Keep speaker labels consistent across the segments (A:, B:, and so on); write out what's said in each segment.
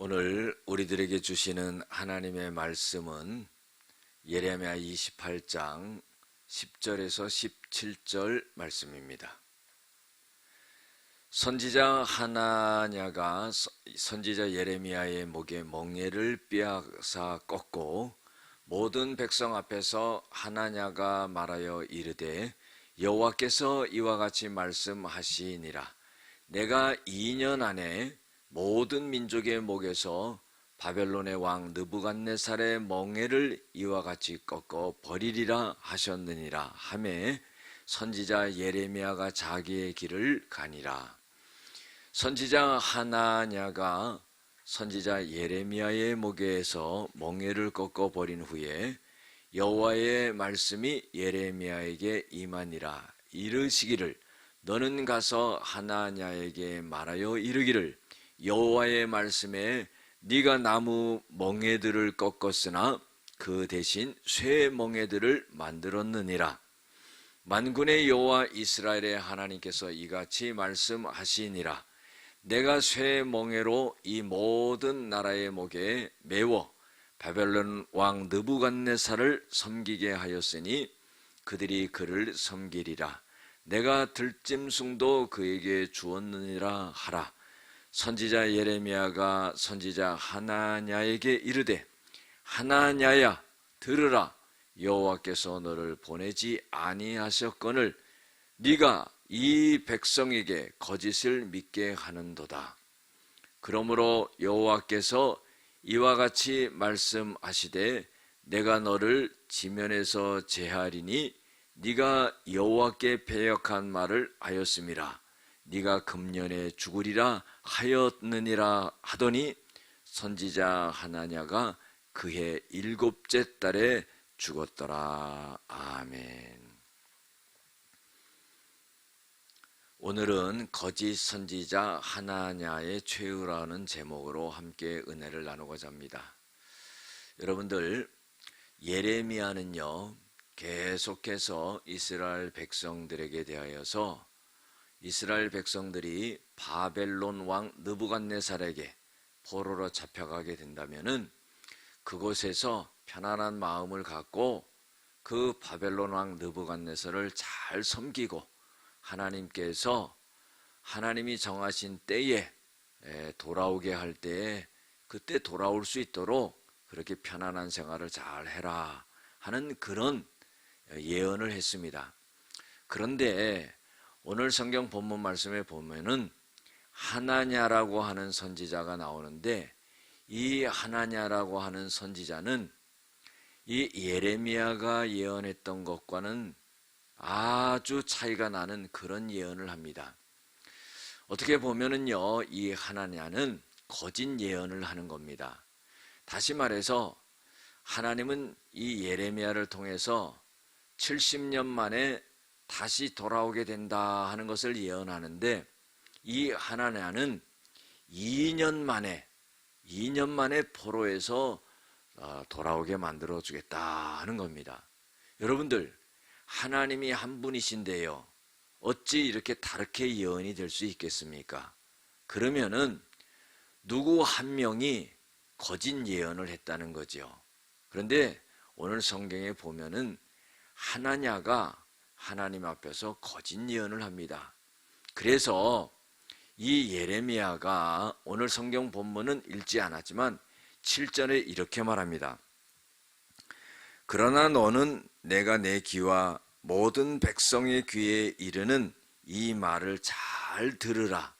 A: 오늘 우리들에게 주시는 하나님의 말씀은 예레미야 28장 10절에서 17절 말씀입니다. 선지자 하나냐가 선지자 예레미야의 목에 멍에를 빼앗아 꺾고 모든 백성 앞에서 하나냐가 말하여 이르되 여호와께서 이와 같이 말씀하시니라 내가 2년 안에 모든 민족의 목에서 바벨론의 왕 느부갓네살의 멍에를 이와 같이 꺾어 버리리라 하셨느니라 하매 선지자 예레미야가 자기의 길을 가니라. 선지자 하나냐가 선지자 예레미야의 목에서 멍에를 꺾어 버린 후에 여호와의 말씀이 예레미야에게 임하니라 이르시기를 너는 가서 하나냐에게 말하여 이르기를 여호와의 말씀에 네가 나무 멍에들을 꺾었으나 그 대신 쇠 멍에들을 만들었느니라. 만군의 여호와 이스라엘의 하나님께서 이같이 말씀하시니라. 내가 쇠 멍에로 이 모든 나라의 목에 메워 바벨론 왕 느부갓네살을 섬기게 하였으니 그들이 그를 섬기리라. 내가 들짐승도 그에게 주었느니라 하라 선지자 예레미야가 선지자 하나냐에게 이르되 하나냐야 들으라 여호와께서 너를 보내지 아니하셨거늘 네가 이 백성에게 거짓을 믿게 하는도다. 그러므로 여호와께서 이와 같이 말씀하시되 내가 너를 지면에서 제하리니 네가 여호와께 배역한 말을 하였음이라 네가 금년에 죽으리라 하였느니라 하더니 선지자 하나냐가 그해 일곱째 달에 죽었더라 아멘. 오늘은 거짓 선지자 하나냐의 최후라는 제목으로 함께 은혜를 나누고자 합니다. 여러분들 예레미야는요 계속해서 이스라엘 백성들에게 대하여서 이스라엘 백성들이 바벨론 왕 느부갓네살에게 포로로 잡혀가게 된다면은 그곳에서 편안한 마음을 갖고 그 바벨론 왕 느부갓네살을 잘 섬기고 하나님께서 하나님이 정하신 때에 돌아오게 할 때에 그때 돌아올 수 있도록 그렇게 편안한 생활을 잘 해라 하는 그런 예언을 했습니다. 그런데 오늘 성경 본문 말씀에 보면은 하나냐라고 하는 선지자가 나오는데 이 하나냐라고 하는 선지자는 이 예레미야가 예언했던 것과는 아주 차이가 나는 그런 예언을 합니다. 어떻게 보면은요, 이 하나냐는 거짓 예언을 하는 겁니다. 다시 말해서 하나님은 이 예레미야를 통해서 70년 만에 다시 돌아오게 된다 하는 것을 예언하는데 이 하나냐는 2년 만에 2년 만에 포로에서 어, 돌아오게 만들어 주겠다 하는 겁니다. 여러분들 하나님이 한 분이신데요. 어찌 이렇게 다르게 예언이 될 수 있겠습니까? 그러면은 누구 한 명이 거짓 예언을 했다는 거죠. 그런데 오늘 성경에 보면은 하나냐가 하나님 앞에서 거짓 예언을 합니다. 그래서 이 예레미야가 오늘 성경 본문은 읽지 않았지만 7절에 이렇게 말합니다. 그러나 너는 내가 내 귀와 모든 백성의 귀에 이르는 이 말을 잘 들으라.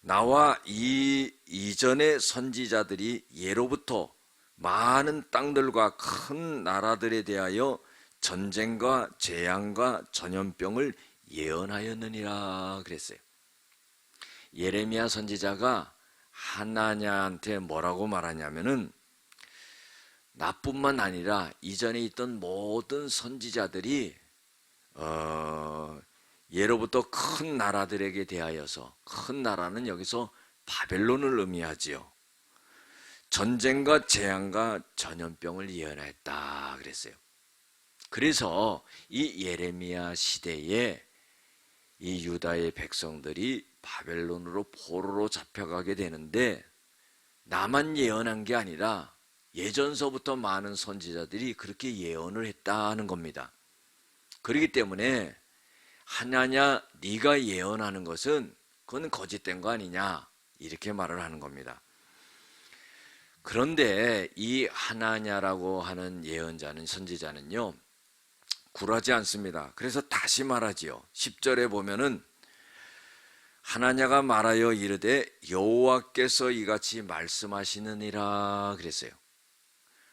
A: 나와 이 이전의 선지자들이 예로부터 많은 땅들과 큰 나라들에 대하여 전쟁과 재앙과 전염병을 예언하였느니라 그랬어요. 예레미야 선지자가 하나냐한테 뭐라고 말하냐면은 나뿐만 아니라 이전에 있던 모든 선지자들이 어, 예로부터 큰 나라들에게 대하여서 큰 나라는 여기서 바벨론을 의미하지요. 전쟁과 재앙과 전염병을 예언했다 그랬어요. 그래서 이 예레미야 시대에 이 유다의 백성들이 바벨론으로 포로로 잡혀가게 되는데 나만 예언한 게 아니라 예전서부터 많은 선지자들이 그렇게 예언을 했다는 겁니다. 그렇기 때문에 하나냐 네가 예언하는 것은 그건 거짓된 거 아니냐 이렇게 말을 하는 겁니다. 그런데 이 하나냐라고 하는 예언자는 선지자는요 굴하지 않습니다. 그래서 다시 말하지요. 10절에 보면은 하나냐가 말하여 이르되 여호와께서 이같이 말씀하시느니라 그랬어요.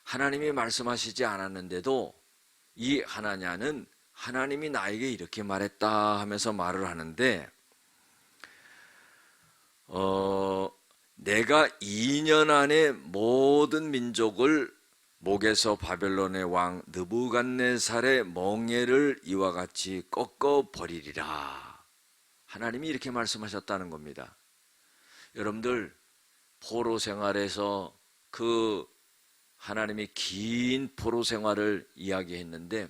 A: 하나님이 말씀하시지 않았는데도 이 하나냐는 하나님이 나에게 이렇게 말했다 하면서 말을 하는데 어 내가 2년 안에 모든 민족을 목에서 바벨론의 왕 느부갓네살의 멍에를 이와 같이 꺾어 버리리라. 하나님이 이렇게 말씀하셨다는 겁니다. 여러분들 포로 생활에서 그 하나님이 긴 포로 생활을 이야기했는데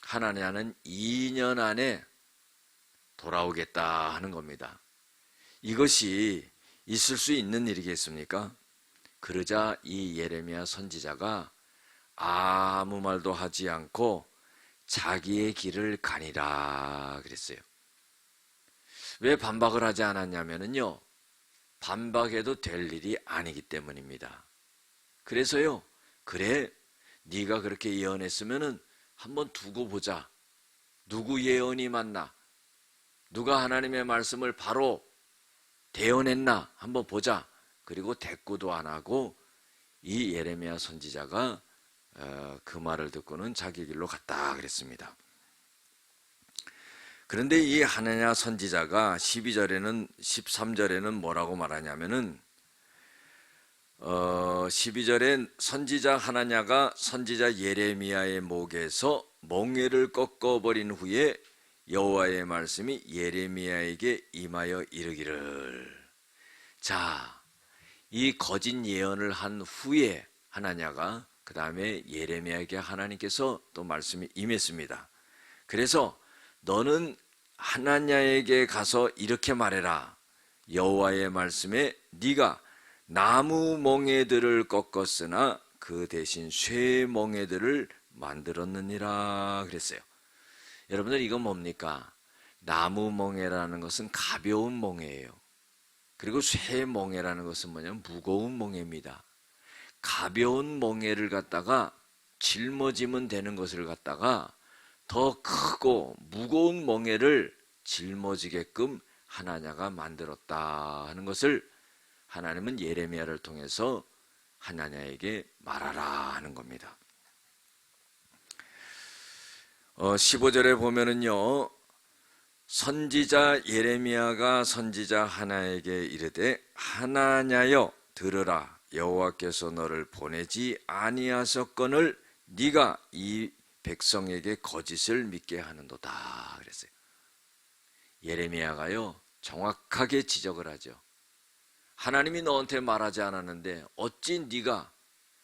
A: 하나님은 2년 안에 돌아오겠다 하는 겁니다. 이것이 있을 수 있는 일이겠습니까? 그러자 이 예레미야 선지자가 아무 말도 하지 않고 자기의 길을 가니라 그랬어요. 왜 반박을 하지 않았냐면요. 반박해도 될 일이 아니기 때문입니다. 그래서요. 그래 네가 그렇게 예언했으면은 한번 두고 보자. 누구 예언이 맞나? 누가 하나님의 말씀을 바로 대언했나? 한번 보자. 그리고 대꾸도 안 하고 이 예레미야 선지자가 어, 그 말을 듣고는 자기 길로 갔다 그랬습니다. 그런데 이 하나냐 선지자가 12절에는 13절에는 뭐라고 말하냐면은 어 12절엔 선지자 하나냐가 선지자 예레미야의 목에서 멍에를 꺾어 버린 후에 여호와의 말씀이 예레미야에게 임하여 이르기를 자, 이 거짓 예언을 한 후에 하나냐가 그 다음에 예레미야에게 하나님께서 또 말씀이 임했습니다. 그래서 너는 하나냐에게 가서 이렇게 말해라. 여호와의 말씀에 네가 나무 멍에들을 꺾었으나 그 대신 쇠 멍에들을 만들었느니라 그랬어요. 여러분들 이건 뭡니까? 나무 멍에라는 것은 가벼운 멍에예요. 그리고 쇠 멍에라는 것은 뭐냐면 무거운 멍에입니다. 가벼운 멍에를 갖다가 짊어지면 되는 것을 갖다가 더 크고 무거운 멍에를 짊어지게끔 하나냐가 만들었다 하는 것을 하나님은 예레미야를 통해서 하나냐에게 말하라 하는 겁니다. 어, 15절에 보면은요, 선지자 예레미야가 선지자 하나에게 이르되 하나냐여 들으라 여호와께서 너를 보내지 아니하셨건을 네가 이 백성에게 거짓을 믿게 하는도다 그랬어요. 예레미야가요 정확하게 지적을 하죠. 하나님이 너한테 말하지 않았는데 어찌 네가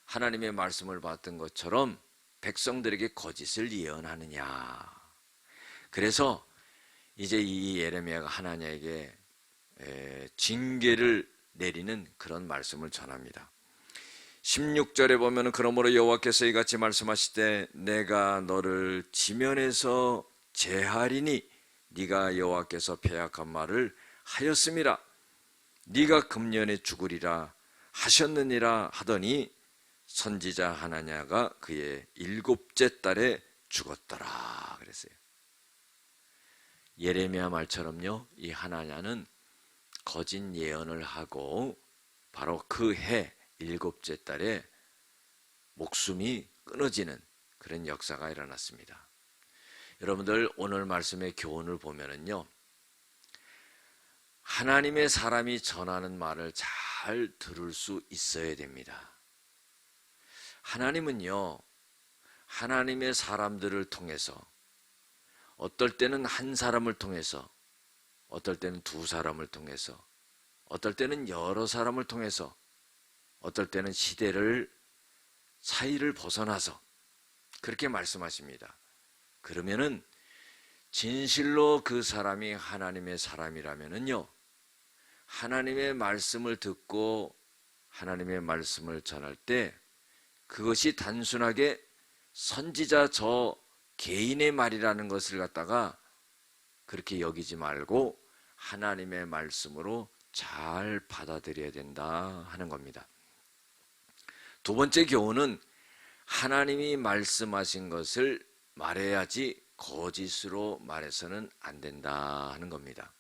A: 하나님의 말씀을 받던 것처럼 백성들에게 거짓을 예언하느냐. 그래서 이제 이 예레미야가 하나님에게 징계를 내리는 그런 말씀을 전합니다. 16절에 보면 그러므로 여호와께서 이같이 말씀하시되 내가 너를 지면에서 제하리니 네가 여호와께서 폐악한 말을 하였음이라 네가 금년에 죽으리라 하셨느니라 하더니 선지자 하나냐가 그의 일곱째 달에 죽었더라 그랬어요. 예레미야 말처럼요. 이 하나냐는 거짓 예언을 하고 바로 그 해 일곱째 달에 목숨이 끊어지는 그런 역사가 일어났습니다. 여러분들 오늘 말씀의 교훈을 보면은요. 하나님의 사람이 전하는 말을 잘 들을 수 있어야 됩니다. 하나님은요, 하나님의 사람들을 통해서 어떨 때는 한 사람을 통해서 어떨 때는 두 사람을 통해서 어떨 때는 여러 사람을 통해서 어떨 때는 시대를 사이를 벗어나서 그렇게 말씀하십니다. 그러면은 진실로 그 사람이 하나님의 사람이라면은요. 하나님의 말씀을 듣고 하나님의 말씀을 전할 때 그것이 단순하게 선지자 저 개인의 말이라는 것을 갖다가 그렇게 여기지 말고 하나님의 말씀으로 잘 받아들여야 된다 하는 겁니다. 두 번째 교훈은 하나님이 말씀하신 것을 말해야지 거짓으로 말해서는 안 된다 하는 겁니다.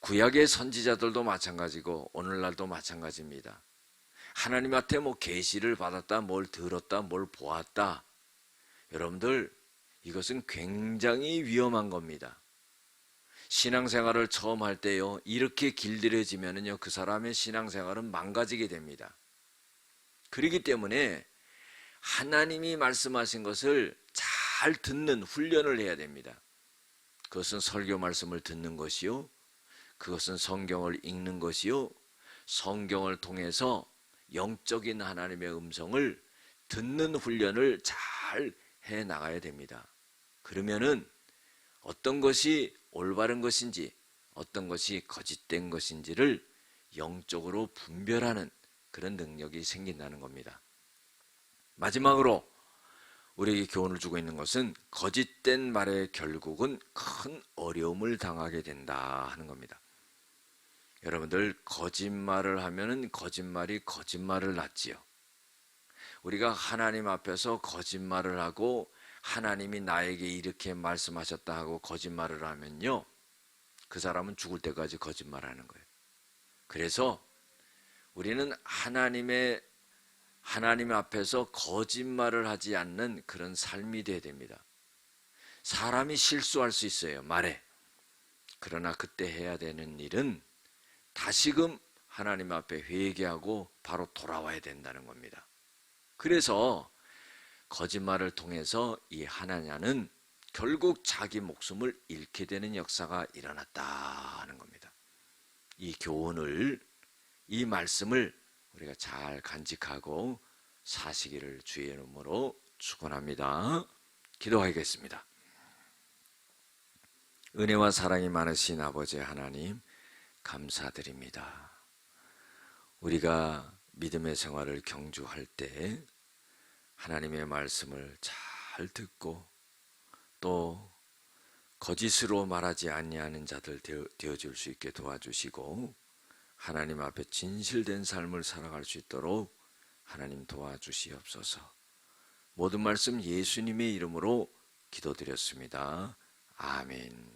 A: 구약의 선지자들도 마찬가지고 오늘날도 마찬가지입니다. 하나님한테 뭐 계시를 받았다, 뭘 들었다, 뭘 보았다. 여러분들 이것은 굉장히 위험한 겁니다. 신앙생활을 처음 할 때요 이렇게 길들여지면은요 그 사람의 신앙생활은 망가지게 됩니다. 그렇기 때문에 하나님이 말씀하신 것을 잘 듣는 훈련을 해야 됩니다. 그것은 설교 말씀을 듣는 것이요. 그것은 성경을 읽는 것이요. 성경을 통해서 영적인 하나님의 음성을 듣는 훈련을 잘 해 나가야 됩니다. 그러면은 어떤 것이 올바른 것인지 어떤 것이 거짓된 것인지를 영적으로 분별하는 그런 능력이 생긴다는 겁니다. 마지막으로 우리에게 교훈을 주고 있는 것은 거짓된 말의 결국은 큰 어려움을 당하게 된다 하는 겁니다. 여러분들 거짓말을 하면은 거짓말이 거짓말을 낳지요. 우리가 하나님 앞에서 거짓말을 하고 하나님이 나에게 이렇게 말씀하셨다 하고 거짓말을 하면요. 그 사람은 죽을 때까지 거짓말하는 거예요. 그래서 우리는 하나님의 하나님 앞에서 거짓말을 하지 않는 그런 삶이 되어야 됩니다. 사람이 실수할 수 있어요. 말에. 그러나 그때 해야 되는 일은 다시금 하나님 앞에 회개하고 바로 돌아와야 된다는 겁니다. 그래서 거짓말을 통해서 이 하나냐는 결국 자기 목숨을 잃게 되는 역사가 일어났다 하는 겁니다. 이 교훈을 이 말씀을 우리가 잘 간직하고 사시기를 주의 이름으로 축원합니다. 기도하겠습니다. 은혜와 사랑이 많으신 아버지 하나님 감사드립니다. 우리가 믿음의 생활을 경주할 때 하나님의 말씀을 잘 듣고 또 거짓으로 말하지 아니하는 자들 되어 줄수 있게 도와주시고 하나님 앞에 진실된 삶을 살아갈 수 있도록 하나님 도와주시옵소서. 모든 말씀 예수님의 이름으로 기도드렸습니다. 아멘.